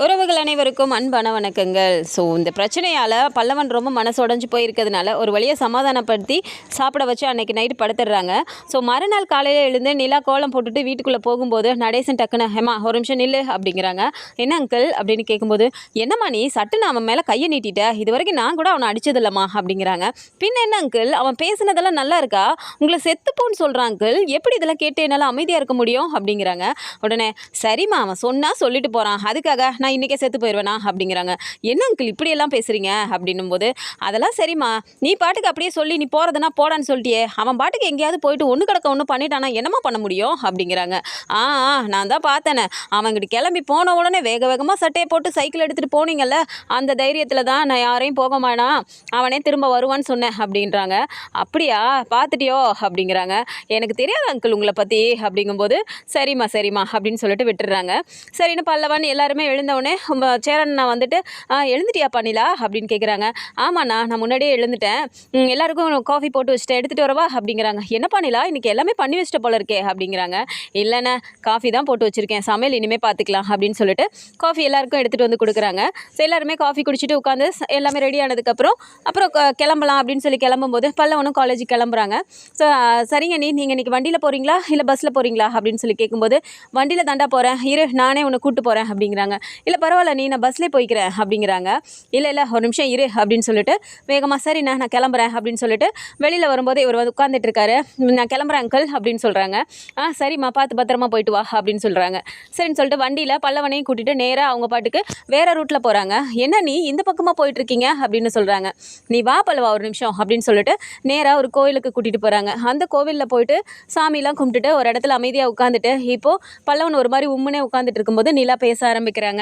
உறவுகள் அனைவருக்கும் அன்பான வணக்கங்கள். ஸோ இந்த பிரச்சனையால் பல்லவன் ரொம்ப மனசு உடஞ்சி போயிருக்கிறதுனால ஒரு வழியை சமாதானப்படுத்தி சாப்பிட வச்சு அன்னைக்கு நைட்டு படுத்துடுறாங்க. ஸோ மறுநாள் காலையில் எழுந்து நிலா கோலம் போட்டுட்டு வீட்டுக்குள்ளே போகும்போது நடேசன் டக்குன்னு ஹேமா ஒரு நிமிஷம் நில்லு அப்படிங்கிறாங்க. என்ன அங்கிள் அப்படின்னு கேட்கும்போது என்னம்மா நீ சட்டுன்னு அவன் மேலே கையை நீட்டிட்ட. இது வரைக்கும் நான் கூட அவனை அடிச்சதில்லம்மா அப்படிங்கிறாங்க. பின்ன என்ன அங்கிள் அவன் பேசுனதெல்லாம் நல்லா இருக்கா? உங்களை செத்துப்போன்னு சொல்கிறான் அங்கிள் எப்படி இதெல்லாம் கேட்டு என்னால் அமைதியாக இருக்க முடியும்? அப்படிங்கிறாங்க. உடனே சரிம்மா அவன் சொன்னால் சொல்லிட்டு போகிறான் அதுக்காக நான் இன்றைக்கே செத்து போயிடுவேனா அப்படிங்கிறாங்க. என்ன அங்கிள் இப்படியெல்லாம் பேசுகிறீங்க அப்படின்னும் போது அதெல்லாம் சரிம்மா. நீ பாட்டுக்கு அப்படியே சொல்லி நீ போகிறதுனா போடான்னு சொல்லிட்டியே. அவன் பாட்டுக்கு எங்கேயாவது போயிட்டு ஒன்று கிடக்க ஒன்று பண்ணிட்டானா என்னம்மா பண்ண முடியும்? அப்படிங்கிறாங்க. ஆ ஆ, நான் தான் பார்த்தேனே. அவன்கிட்ட கிளம்பி போன உடனே வேக வேகமாக சட்டையை போட்டு சைக்கிள் எடுத்துகிட்டு போனீங்கல்ல அந்த தைரியத்தில் தான் நான் யாரையும் போக மாட்டான்? அவனே திரும்ப வருவான்னு சொன்னேன். அப்படின்றாங்க. அப்படியா? பார்த்துட்டியோ? அப்படிங்கிறாங்க. எனக்கு தெரியாது அங்கிள் உங்களை பற்றி அப்படிங்கும்போது சரிம்மா சரிம்மா. அப்படின்னு சொல்லிட்டு விட்டுடுறாங்க. சரின்னு பல்லவன் எல்லாருமே எழுந்தவுடனே சேரண்ணா வந்துட்டு "ஆ, எழுந்துட்டியா பண்ணிலா அப்படின்னு கேட்குறாங்க ஆமாண்ணா நான் முன்னாடியே எழுந்துட்டேன். எல்லாருக்கும் காஃபி போட்டு வச்சுட்டேன் எடுத்துகிட்டு வரவா? அப்படிங்கிறாங்க. என்ன பண்ணிலா இன்றைக்கி எல்லாமே பண்ணி வச்சிட்ட போல இருக்கே. அப்படிங்கிறாங்க. இல்லைண்ணே காஃபி தான் போட்டு வச்சுருக்கேன். சமையல் இனிமேல் பார்த்துக்கலாம் அப்படின்னு சொல்லிட்டு காஃபி எல்லாருக்கும் எடுத்துகிட்டு வந்து கொடுக்குறாங்க. ஸோ எல்லாருமே காஃபி குடிச்சிட்டு உட்காந்து எல்லாமே ரெடி ஆனதுக்கப்புறம் அப்புறம் க- கிளம்பலாம் அப்படின்னு சொல்லி கிளம்பும்போது பல்லவனும் காலேஜுக்கு கிளம்புறாங்க. ஸோ சரிங்க நீ நீங்கள் இன்றைக்கி வண்டியில் போகிறீங்களா இல்லை பஸ்ஸில் போகிறீங்களா அப்படின்னு சொல்லி கேட்கும்போது வண்டியில் தாண்டா போகிறேன் இரு நானே உன்னை கூப்பிட்டு போகிறேன் அப்படிங்கிறாங்க. இல்லை பரவாயில்ல நீ நான் பஸ்லேயே போய்க்கிறேன் அப்படிங்கிறாங்க. இல்லை இல்லை ஒரு நிமிஷம் இரு அப்படின்னு சொல்லிட்டு வேகமாக சரிண்ணா நான் கிளம்புறேன் அப்படின்னு சொல்லிட்டு வெளியில் வரும்போது இவர் வந்து உட்காந்துட்டு இருக்காரு. நான் கிளம்புறேன் அங்கிள் அப்படின்னு சொல்கிறாங்க ஆ சரிம்மா பார்த்து பத்திரமா போயிட்டு வா அப்படின்னு சொல்கிறாங்க சரின்னு சொல்லிட்டு வண்டியில் பல்லவனையும் கூட்டிகிட்டு நேராக அவங்க பாட்டுக்கு வேறு ரூட்டில் போகிறாங்க என்ன நீ இந்த பக்கமாக போயிட்டுருக்கீங்க அப்படின்னு சொல்கிறாங்க நீ வா பல்லவா ஒரு நிமிஷம் அப்படின்னு சொல்லிட்டு நேராக ஒரு கோயிலுக்கு கூட்டிகிட்டு போகிறாங்க அந்த கோவிலில் போயிட்டு சாமிலாம் கும்பிட்டுட்டு ஒரு இடத்துல அமைதியாக உட்காந்துட்டு இப்போது பல்லவன் ஒரு மாதிரி உம்முனே உட்காந்துட்டு இருக்கும்போது நிலா பேச ஆரம்பிக்கிறாங்க.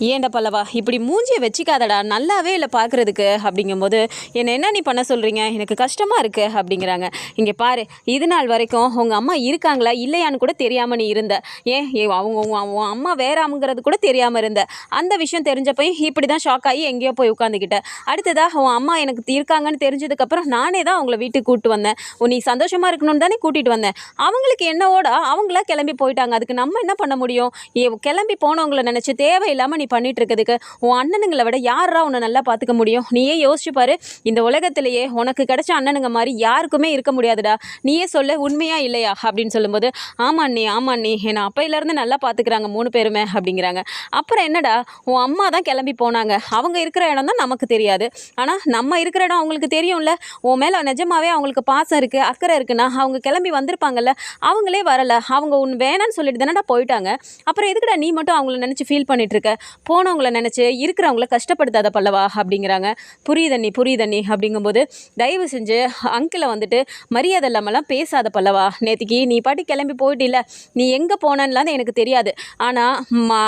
ஏண்ட பல்லவா? இப்படி மூஞ்சியை வச்சிக்காதடா. நல்லாவே இல்லை பார்க்குறதுக்கு அப்படிங்கும்போது என்னை என்ன நீ பண்ண சொல்கிறீங்க எனக்கு கஷ்டமாக இருக்குது அப்படிங்கிறாங்க. இங்கே பாரு இது நாள் வரைக்கும் உங்கள் அம்மா இருக்காங்களா? இல்லையான்னு கூட தெரியாமல் நீ இருந்த. ஏன்? ஏ, அவங்க உங்க- உன் அம்மா வேறாமுங்கிறது கூட தெரியாமல் இருந்த. அந்த விஷயம் தெரிஞ்சப்பையும் இப்படி தான் ஷாக் ஆகி எங்கேயோ போய் உட்காந்துக்கிட்டேன் அடுத்ததாக உன் அம்மா எனக்கு இருக்காங்கன்னு தெரிஞ்சதுக்கப்புறம் நானே தான் அவங்கள வீட்டுக்கு கூப்பிட்டு வந்தேன். உன் நீ சந்தோஷமாக இருக்கணும்னு தானே கூட்டிகிட்டு வந்தேன். அவங்களுக்கு என்னவோட? அவங்களா கிளம்பி போயிட்டாங்க. அதுக்கு நம்ம என்ன பண்ண முடியும்? ஏ கிளம்பி போனவங்கள நினச்சி தேவையில்லாமல் நீ பண்ணிட்டு இருக்கிறதுக்கு உன் அண்ணனுங்களை விட யாரா உன்னை நல்லா பார்த்துக்க முடியும்? நீயே யோசிச்சு பாரு இந்த உலகத்திலேயே உனக்கு கிடைச்ச அண்ணனுங்க மாதிரி யாருக்குமே இருக்க முடியாதுடா. நீயே சொல்ல உண்மையா இல்லையா? அப்படின்னு சொல்லும்போது ஆமா அண்ணி ஆமா அண்ணி என்னை அப்பையிலேருந்து நல்லா பார்த்துக்கிறாங்க மூணு பேருமே அப்படிங்கிறாங்க. அப்புறம் என்னடா உன் அம்மா தான் கிளம்பி போனாங்க. அவங்க இருக்கிற இடம் தான் நமக்கு தெரியாது. ஆனால் நம்ம இருக்கிற இடம் அவங்களுக்கு தெரியும்ல. உன் மேலே நிஜமாவே அவங்களுக்கு பாசம் இருக்குது அக்கறை இருக்குன்னா அவங்க கிளம்பி வந்திருப்பாங்கல்ல அவங்களே வரல. அவங்க உன் வேணான்னு சொல்லிட்டு தானடா போயிட்டாங்க. அப்புறம் எதுக்குடா நீ மட்டும் அவங்கள நினச்சி ஃபீல் பண்ணிட்டு இருக்க போனவங்கள நினச்சி இருக்கிறவங்கள கஷ்டப்படுத்தாத பல்லவா அப்படிங்கிறாங்க. புரியுதண்ணி புரியுதண்ணி அப்படிங்கும்போது தயவு செஞ்சு அங்கிளை வந்துட்டு மரியாதை இல்லாமலாம் பேசாத பல்லவா. நேத்திக்கு நீ பாட்டி கிளம்பி போயிட்டில்ல நீ எங்கே போனேன்லாம் எனக்கு தெரியாது. ஆனால்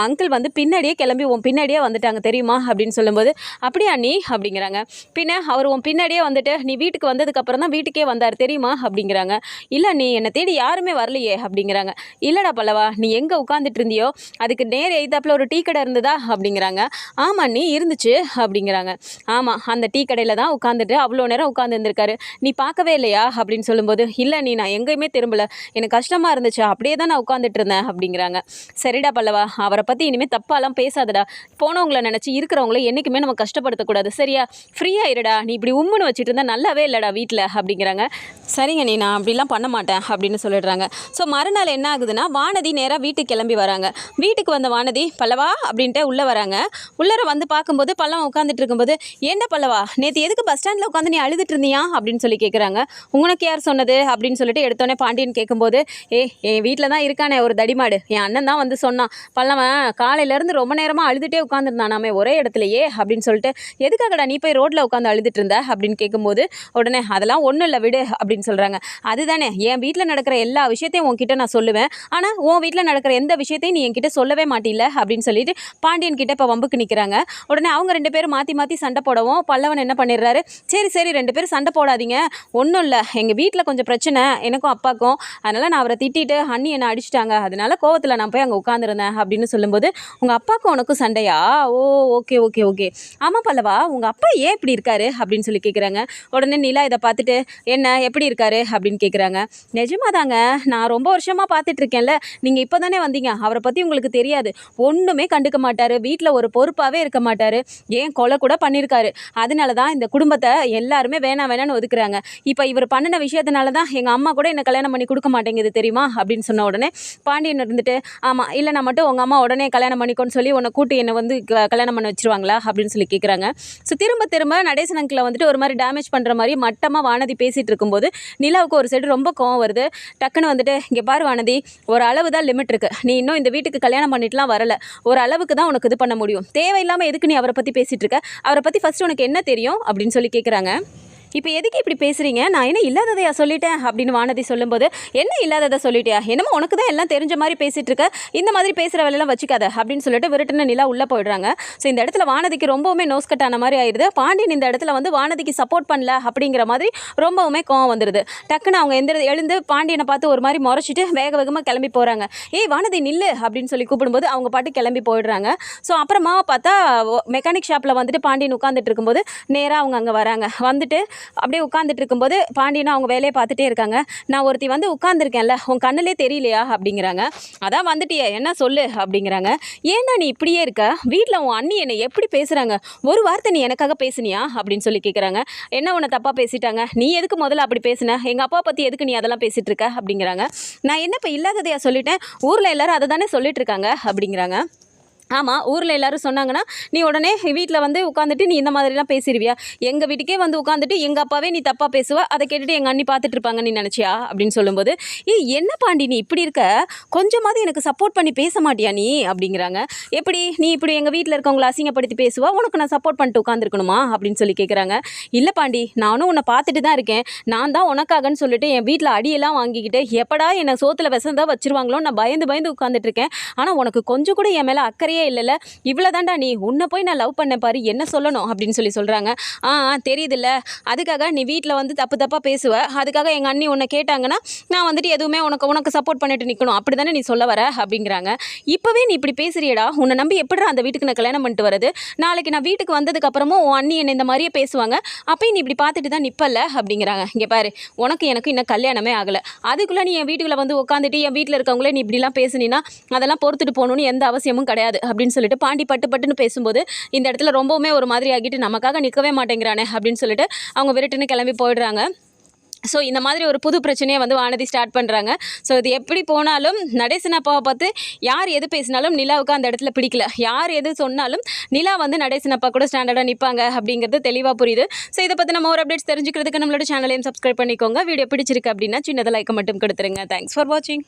அங்கிள் வந்து பின்னாடியே கிளம்பி உன் பின்னாடியே வந்துட்டாங்க தெரியுமா அப்படின்னு சொல்லும்போது அப்படியா நீ அப்படிங்கிறாங்க. பின்ன அவர் உன் பின்னாடியே வந்துட்டு நீ வீட்டுக்கு வந்ததுக்கப்புறம் தான் வீட்டுக்கே வந்தார் தெரியுமா? அப்படிங்கிறாங்க. இல்லை நீ என்னை தேடி யாருமே வரலையே அப்படிங்கிறாங்க. இல்லைடா பல்லவா நீ எங்கே உட்காந்துட்டு இருந்தியோ? அதுக்கு நேர் எய்தாப்பில் ஒரு டீ கடை இருந்ததா? அப்படிங்கிறாங்க. ஆமாம் நீ இருந்துச்சு அப்படிங்கிறாங்க. ஆமாம் அந்த டீ கடையில் தான் உட்காந்துட்டு அவ்வளோ நேரம் உட்காந்து இருந்திருக்காரு. நீ பார்க்கவே இல்லையா? அப்படின்னு சொல்லும்போது இல்லை நீ நான் எங்கேயுமே திரும்பல. எனக்கு கஷ்டமாக இருந்துச்சு. அப்படியே தான் நான் உட்காந்துட்டு இருந்தேன் அப்படிங்கிறாங்க. சரிடா பல்லவா அவரை பற்றி இனிமேல் தப்பாலாம் பேசாதடா. போனவங்கள நினச்சி இருக்கிறவங்கள என்றைக்குமே நம்ம கஷ்டப்படுத்தக்கூடாது. சரியா? ஃப்ரீயாக இருடா நீ இப்படி உம்முன்னு வச்சுட்டு இருந்தால் நல்லாவே இல்லைடா வீட்டில் அப்படிங்கிறாங்க. சரிங்க நீ நான் அப்படிலாம் பண்ண மாட்டேன் அப்படின்னு சொல்லிடுறாங்க. ஸோ மறுநாள் என்ன ஆகுதுன்னா வானதி நேராக வீட்டுக்கு கிளம்பி வராங்க. வீட்டுக்கு வந்த வானதி பல்லவா அப்படின்ட்டு உள்ளே வராங்க. உள்ளர வந்து பார்க்கும்போது பல்லவன் உட்காந்துட்டு இருக்கும்போது ஏன்டா பல்லவா நேற்று எதுக்கு பஸ் ஸ்டாண்டில் உட்காந்து நீ அழுதுட்டு இருந்தியா? அப்படின்னு சொல்லி கேட்குறாங்க உனக்கு யார் சொன்னது? அப்படின்னு சொல்லிட்டு எடுத்தோடனே பாண்டியன் கேட்கும்போது ஏ என் வீட்டில் தான் இருக்கானே ஒரு தடிமாடு. என் அண்ணன் தான் வந்து சொன்னான் பல்லவன் காலையிலேருந்து ரொம்ப நேரமாக அழுதுகிட்டே உட்காந்துருந்தானாமே ஒரே இடத்துலையே? அப்படின்னு சொல்லிட்டு எதுக்காகடா நீ போய் ரோட்டில் உட்காந்து அழுதுட்டு இருந்த? அப்படின்னு கேட்கும்போது உடனே அதெல்லாம் ஒன்றும் இல்லை விடு அப்படின்னு சொல்கிறாங்க அதுதானே என் வீட்டில் நடக்கிற எல்லா விஷயத்தையும் உன்கிட்ட நான் சொல்லுவேன். ஆனால் உன் வீட்டில் நடக்கிற எந்த விஷயத்தையும் நீ என்கிட்ட சொல்லவே மாட்டில்ல? அப்படின்னு சொல்லிட்டு பாண்டியன் கிட்ட இப்போ வம்புக்கு நிற்கிறாங்க உடனே அவங்க ரெண்டு பேரும் மாற்றி மாற்றி சண்டை போடவும் பல்லவன் என்ன பண்ணிடுறாரு? சரி சரி ரெண்டு பேரும் சண்டை போடாதீங்க. ஒன்றும் இல்லை. எங்கள் வீட்டில் கொஞ்சம் பிரச்சனை. எனக்கும் அப்பாக்கும். அதனால் நான் அவரை திட்டிட்டு அண்ணி என்னை அடிச்சிட்டாங்க? அதனால கோவத்தில் நான் போய் அங்கே உட்காந்துருந்தேன் அப்படின்னு சொல்லும்போது உங்கள் அப்பாவுக்கும் உனக்கும் சண்டையா? Oh okay okay okay. ஆமாம் பல்லவா உங்கள் அப்பா ஏன் இப்படி இருக்காரு? அப்படின்னு சொல்லி கேட்குறாங்க உடனே நிலா இதை பார்த்துட்டு என்ன எப்படி இருக்காரு? அப்படின்னு கேட்குறாங்க நிஜமாதாங்க நான் ரொம்ப வருஷமாக பார்த்துட்ருக்கேன்ல நீங்கள் இப்போ தானே வந்தீங்க. அவரை பற்றி உங்களுக்கு தெரியாது. ஒன்றுமே கண்டுக்க மாட்டேன். மாட்டார் வீட்டில் ஒரு பொறுப்பாகவே இருக்க மாட்டார். ஏன் கொலை கூட பண்ணியிருக்காரு அதனால தான் இந்த குடும்பத்தை எல்லாருமே வேணாம் வேணாம்னு ஒதுக்குறாங்க. இப்போ இவர் பண்ணின விஷயத்தினால தான் எங்கள் அம்மா கூட என்னை கல்யாணம் பண்ணி கொடுக்க மாட்டேங்குது தெரியுமா? அப்படின்னு சொன்ன உடனே பாண்டியன் இருந்துட்டு ஆமாம் இல்லைனா மட்டும் உங்கள் அம்மா உடனே கல்யாணம் பண்ணிக்கோன்னு சொல்லி உன்னை கூட்டி என்னை வந்து க- கல்யாணம் பண்ண வச்சிருவாங்களா? அப்படின்னு சொல்லி கேட்குறாங்க ஸோ திரும்ப திரும்ப நடேசன் வந்துட்டு ஒரு மாதிரி டேமேஜ் பண்ணுற மாதிரி மட்டமாக வானதி பேசிகிட்டு இருக்கும்போது நிலாவுக்கு ஒரு சைடு ரொம்ப கோவம் வருது. டக்குன்னு வந்துட்டு இங்கே பாரு வானதி ஒரு அளவு தான் லிமிட் இருக்குது நீ இன்னும் இந்த வீட்டுக்கு கல்யாணம் பண்ணிட்டுலாம் வரல. ஒரு அளவுக்கு தான் உனக்கு இது பண்ண முடியும்? தேவையில்லாமல் எதுக்கு நீ அவரை பற்றி பேசிகிட்டு இருக்க? அவரை பற்றி ஃபஸ்ட்டு உனக்கு என்ன தெரியும்? அப்படின்னு சொல்லி கேட்குறாங்க இப்போ எதுக்கு இப்படி பேசுகிறீங்க நான் என்ன இல்லாததையா சொல்லிட்டேன்? அப்படின்னு வானதி சொல்லும்போது என்ன இல்லாததை சொல்லிட்டியா? என்னமோ உனக்கு தான் எல்லாம் தெரிஞ்ச மாதிரி பேசிகிட்டு இருக்க இந்த மாதிரி பேசுகிற வேலையெல்லாம் வச்சுக்காத. அப்படின்னு சொல்லிட்டு விருட்டுன நிலா உள்ளே போயிடுறாங்க. ஸோ இந்த இடத்துல வானதிக்கு ரொம்பவுமே நோஸ் கட்டான மாதிரி ஆயிடுது பாண்டியன் இந்த இடத்துல வந்து வானதிக்கு சப்போர்ட் பண்ணல அப்படிங்கிற மாதிரி ரொம்பவுமே கோவம் வந்துடுது டக்குன்னு அவங்க எந்த எழுந்து பாண்டியனை பார்த்து ஒரு மாதிரி முறைச்சிட்டு வேக வேகமாக கிளம்பி போகிறாங்க ஏய் வானதி நில்லு. அப்படின்னு சொல்லி கூப்பிடும்போது அவங்க பாட்டு கிளம்பி போயிடுறாங்க. ஸோ அப்புறமா பார்த்தா மெக்கானிக் ஷாப்பில் வந்துட்டு பாண்டியன் உட்காந்துட்டு இருக்கும்போது நேராக அவங்க அங்கே வராங்க. வந்துட்டு அப்படியே உட்காந்துட்டு இருக்கும்போது பாண்டியனும் அவங்க வேலையை பார்த்துட்டே இருக்காங்க. நான் ஒருத்தி வந்து உட்காந்துருக்கேன்ல உன் கண்ணுலே தெரியலையா? அப்படிங்கிறாங்க. அதான் வந்துட்டியே என்ன சொல்லு? அப்படிங்கிறாங்க. ஏன்டா நீ இப்படியே இருக்க? வீட்டில் உன் அண்ணி என்னை எப்படி பேசுகிறாங்க ஒரு வார்த்தை நீ எனக்காக பேசுனியா? அப்படின்னு சொல்லி கேட்குறாங்க என்ன உன்னை தப்பாக பேசிட்டாங்க? நீ எதுக்கு முதல்ல அப்படி பேசின? எங்கள் அப்பா பற்றி எதுக்கு நீ அதெல்லாம் பேசிகிட்டு இருக்க அப்படிங்கிறாங்க. நான் என்ன இப்போ இல்லாததையா சொல்லிட்டேன்? ஊரில் எல்லாரும் அதை தானே சொல்லிட்டு இருக்காங்க அப்படிங்கிறாங்க. ஆமாம் ஊரில் எல்லோரும் சொன்னாங்கன்னா நீ உடனே வீட்டில் வந்து உட்காந்துட்டு நீ இந்த மாதிரிலாம் பேசிடுவியா எங்கள் வீட்டுக்கே வந்து உட்காந்துட்டு எங்கள் அப்பாவே நீ தப்பாக பேசுவ அதை கேட்டுட்டு எங்கள் அண்ணி பார்த்துட்டு இருப்பாங்க நீ நினச்சியா? அப்படின்னு சொல்லும்போது ஏ என்ன பாண்டி நீ இப்படி இருக்க? கொஞ்சமாவது எனக்கு சப்போர்ட் பண்ணி பேச மாட்டியா நீ? அப்படிங்கிறாங்க. எப்படி? நீ இப்படி எங்கள் வீட்டில் இருக்கவங்கள அசிங்கப்படுத்தி பேசுவா? உனக்கு நான் சப்போர்ட் பண்ணிட்டு உட்காந்துருக்கணுமா அப்படின்னு சொல்லி கேட்குறாங்க இல்லை பாண்டி நானும் உன்னை பார்த்துட்டு தான் இருக்கேன். நான் தான் உனக்காகன்னு சொல்லிட்டு என் வீட்டில் அடியெல்லாம் வாங்கிக்கிட்டு எப்படா என்னை சோத்தில் விசந்தா வச்சுருவாங்களோ நான் பயந்து பயந்து உட்காந்துட்டு இருக்கேன். ஆனால் உனக்கு கொஞ்சம் கூட என் மேலே அக்கறையே இல்லைல்ல இவ்வளோ தாண்டா நீ. உன்னை போய் நான் லவ் பண்ண பாரு. என்ன சொல்லணும் அப்படின்னு சொல்லி சொல்கிறாங்க ஆ தெரியுதுல்ல. அதுக்காக நீ வீட்டில் வந்து தப்பு தப்பாக பேசுவ. அதுக்காக எங்கள் அண்ணி உன்னை கேட்டாங்கன்னா நான் வந்துட்டு எதுவுமே உனக்கு உனக்கு சப்போர்ட் பண்ணிட்டு நிற்கணும் அப்படி தானே நீ சொல்ல வர? அப்படிங்கிறாங்க. இப்போவே நீ இப்படி பேசுறியடா. உன்னை நம்பி எப்படிடா அந்த வீட்டுக்கு நான் கல்யாணம் பண்ணிட்டு வருது நாளைக்கு நான் வீட்டுக்கு வந்ததுக்கப்புறமும் உன் அண்ணி என்னை இந்த மாதிரியே பேசுவாங்க. அப்பயும் நீ இப்படி பார்த்துட்டு தான் நிப்பல்ல? அப்படிங்கிறாங்க. இங்கே பாரு. உனக்கு எனக்கு இன்னும் கல்யாணமே ஆகலை. அதுக்குள்ளே நீ என் வீட்டுக்குள்ளே வந்து உட்காந்துட்டு என் வீட்டில் இருக்கவங்களே நீ இப்படிலாம் பேசுனீன்னா அதெல்லாம் பொறுத்துட்டு போகணும்னு எந்த அவசியமும் கிடையாது. அப்படின்னு சொல்லிட்டு பாண்டி பட்டு பட்டுன்னு பேசும்போது இந்த இடத்துல ரொம்பவுமே ஒரு மாதிரி ஆகிட்டு நமக்காக நிற்கவே மாட்டேங்கிறானே அப்படின்னு சொல்லிட்டு அவங்க விரட்டுன்னு கிளம்பி போயிடுறாங்க. ஸோ இந்த மாதிரி ஒரு புது பிரச்சனையை வந்து வானதி ஸ்டார்ட் பண்ணுறாங்க ஸோ இது எப்படி போனாலும் நடேசன் அப்பாவை பார்த்து யார் எது பேசினாலும் நிலாவுக்கு அந்த இடத்துல பிடிக்கல. யார் எது சொன்னாலும் நிலா வந்து நடேசன் அப்பா கூட ஸ்டாண்டர்டாக நிற்பாங்க அப்படிங்கிறது தெளிவாக புரியுது. ஸோ இதை பற்றி நம்ம ஒரு அப்டேட்ஸ் தெரிஞ்சுக்கிறதுக்கு நம்மளோட சேனலையும் சப்ஸ்கிரைப் பண்ணிக்கோங்க. வீடியோ பிடிச்சிருக்கு அப்படின்னா சின்னதாக லைக் மட்டும் கொடுத்துருங்க. தேங்க்ஸ் ஃபார் வாட்சிங்